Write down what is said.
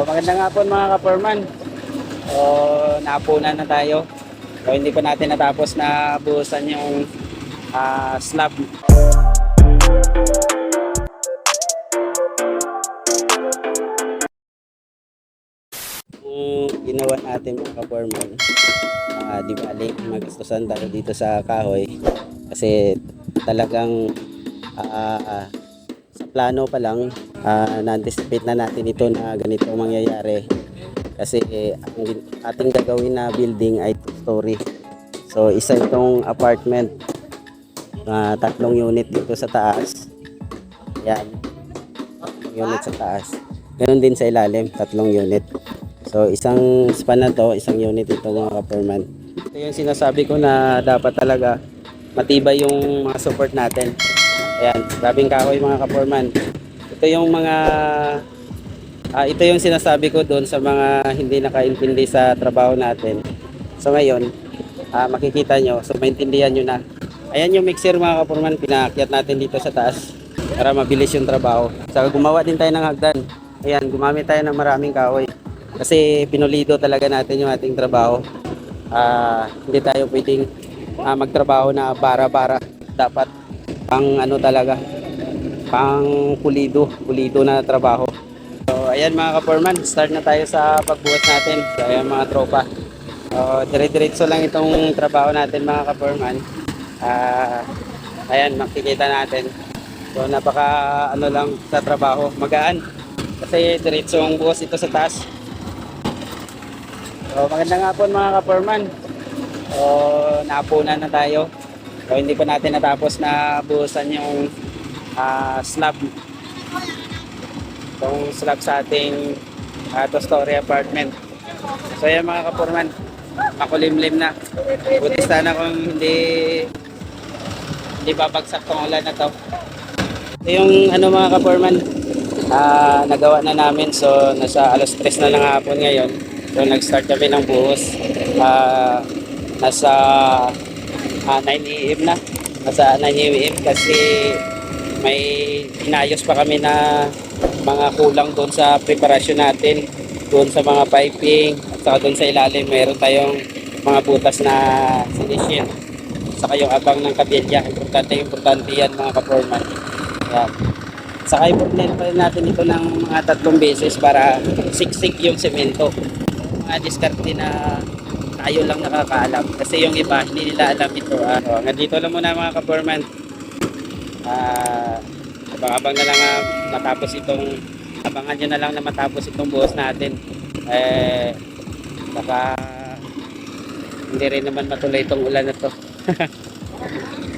Magandang hapon mga kaperman. So, naapunan na tayo. So, hindi pa natin natapos na buhusan yung ah, slab. Yung ginawa natin mga kaperman, ah, di bali magastusan tayo dito sa kahoy kasi talagang ah, sa plano pa lang ah, na-anticipate na natin ito na ganito ang mangyayari kasi eh, ang ating gagawin na building ay two story so isa itong apartment na tatlong unit dito sa taas yan unit sa taas Ganon din sa ilalim, tatlong unit. So, isang span na to, isang unit ito mga kaperman. Ito yung sinasabi ko na dapat talaga matibay yung mga support natin. Ayan, grabing kahoy mga kaperman. Ito yung mga ah, ito yung sinasabi ko doon sa mga hindi nakaintindi sa trabaho natin. So ngayon, ah, makikita nyo, so maintindihan nyo na. Ayan yung mixer mga kaperman, pinaakyat natin dito sa taas para mabilis yung trabaho. Saka gumawa din tayo ng hagdan. Ayan, gumamit tayo ng maraming kahoy. Kasi pinulido talaga natin yung ating trabaho. Ah, hindi tayo pwedeng ah, magtrabaho na bara-bara. Dapat pang ano talaga, pang pulido, pulido na trabaho. So, ayan mga kaporman, start na tayo sa pagbuhat natin. So, ayan mga tropa. So, dire-diretso lang itong trabaho natin mga kaporman. Ah, ayan, makikita natin. So, napaka ano lang sa trabaho, magaan. Kasi diretsong buhos ito sa taas. So, magandang hapon mga kaporman. So, naapunan na tayo. So, hindi pa natin natapos na buhusan yung ah, slab. Itong slab sa ating uh, two-story apartment. So, yan mga kaporman. Makulimlim na. Buti sana kung hindi hindi babagsak tong ulan na to. Ito yung ano mga kaporman, ah, nagawa na namin. So, nasa alas 3 na lang hapon ngayon. So, nag-start kami ng buhos. Ah, nasa ah, 9 a.m. na. Nasa 9 a.m. kasi may inayos pa kami na mga kulang doon sa preparasyon natin. Doon sa mga piping at saka doon sa ilalim meron tayong mga butas na sinishin. Saka yung abang ng kabilya. Importante, importante yan mga kaporman. Yan. Saka i-blend pa rin natin ito ng mga tatlong beses para siksik yung semento. Mga diskarte na tayo lang nakakaalam. Kasi yung iba, hindi nila alam ito. Ah, so, hanggang dito lang muna mga kaporman. Ah, abang-abang na lang ah, matapos itong abangan nyo na lang na matapos itong buhos natin. Eh, baka hindi rin naman matuloy itong ulan na to.